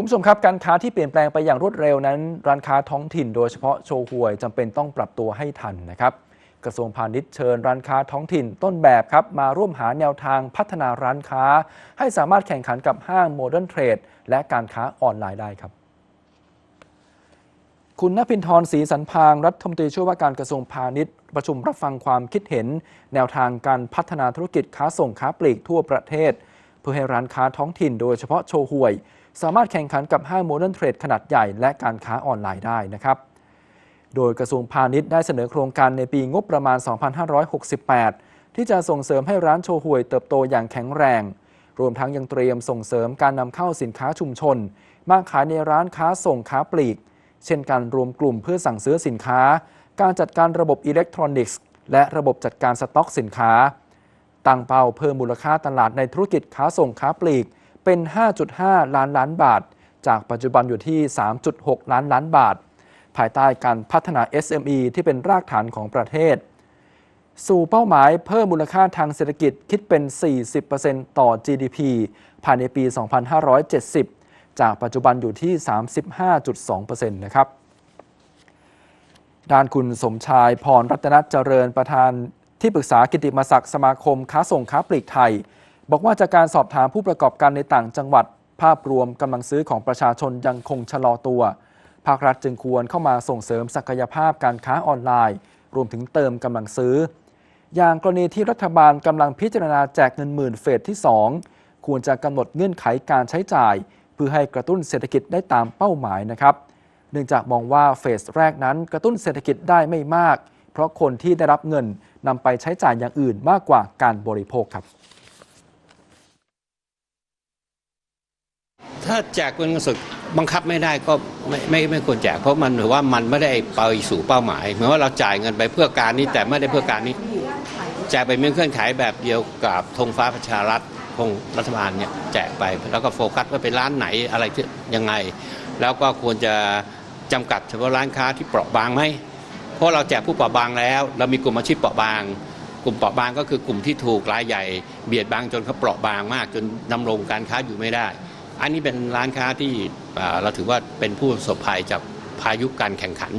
คุณผู้ชมครับการค้าที่เปลี่ยนแปลงไปอย่างรวดเร็วนั้น ร้านค้าท้องถิ่นโดยเฉพาะโชห่วยจำเป็นต้องปรับตัวให้ทันนะครับ กระทรวงพาณิชย์เชิญร้านค้าท้องถิ่นต้นแบบครับ มาร่วมหาแนวทางพัฒนาร้านค้า ให้สามารถแข่งขันกับห้างโมเดิร์นเทรดและการค้าออนไลน์ได้ครับคุณนภินทร์ศรีสันพาง รัฐมนตรีช่วยว่าการกระทรวงพาณิชย์ ประชุมรับฟังความคิดเห็น แนวทางการพัฒนาธุรกิจค้าส่งค้าปลีกทั่วประเทศ เพื่อให้ร้านค้าท้องถิ่นโดยเฉพาะโชห่วย สามารถแข่งขันกับห้างโมเดิร์นเทรดขนาดใหญ่และการค้าออนไลน์ได้นะครับ โดยกระทรวงพาณิชย์ได้เสนอโครงการในปีงบประมาณ 2568 ที่จะส่งเสริมให้ร้านโชห่วยเติบโตอย่างแข็งแรง รวมทั้งยังเตรียมส่งเสริมการนำเข้าสินค้าชุมชน มาขายในร้านค้าส่งค้าปลีก เช่นการรวมกลุ่มเพื่อสั่งซื้อสินค้า การจัดการระบบอิเล็กทรอนิกส์และระบบจัดการสต็อกสินค้า ตั้งเป้าเพิ่มมูลค่าตลาดในธุรกิจค้าส่งค้าปลีก เป็น 5.5 ล้านล้านบาท จากปัจจุบันอยู่ที่ 3.6 ล้านล้านบาท ภายใต้การพัฒนา SME ที่เป็นรากฐานของประเทศ สู่เป้าหมายเพิ่มมูลค่าทางเศรษฐกิจคิดเป็น 40%ต่อ GDP ภายในปี 2570 จากปัจจุบันอยู่ที่ 35.2%นะครับด้านคุณสมชายพรรัตนเจริญประธานที่ปรึกษากิติมศักดิ์สมาคมค้าส่งค้าปลีกไทย บอกว่าจากการสอบถามผู้ประกอบการในต่างจังหวัด ภาพรวมกำลังซื้อของประชาชนยังคงชะลอตัว ภาครัฐจึงควรเข้ามาส่งเสริมศักยภาพการค้าออนไลน์ รวมถึงเติมกำลังซื้อ อย่างกรณีที่รัฐบาลกำลังพิจารณาแจกเงินหมื่นเฟสที่ 2 ควรจะกำหนดเงื่อนไขการใช้จ่าย เพื่อให้กระตุ้นเศรษฐกิจได้ตามเป้าหมายนะครับ เนื่องจากมองว่าเฟสแรกนั้นกระตุ้นเศรษฐกิจได้ไม่มาก เพราะคนที่ได้รับเงินนำไปใช้จ่ายอย่างอื่นมากกว่าการบริโภคครับ ถ้าแจกเงินสดบังคับไม่ได้ก็ไม่ไม่ไม่ควรแจกเพราะมันถือว่ามันไม่ได้ไปสู่เป้าหมายเหมือนว่าเราจ่ายเงินไปเพื่อการนี้แต่ไม่ได้เพื่อการนี้แจกไปมีเงื่อนไขแบบเดียวกับธงฟ้าประชารัฐธงรัฐบาลเนี่ยแจกไปแล้วก็โฟกัสว่าเป็นร้านไหนอะไรที่ยังไง แล้วก็ควรจะจำกัดเฉพาะร้านค้าที่เปราะบางไหมเพราะเราแจกผู้เปราะบางแล้ว เรามีกลุ่มอาชีพเปราะบางกลุ่มเปราะบางก็คือกลุ่มที่ถูกรายใหญ่ เบียดบังจนเขาเปราะบางมากจนดำรงการค้าอยู่ไม่ได้ อันนี้เป็นร้านค้าที่เราถือว่าเป็นผู้ประสบภัยจากพายุการแข่งขัน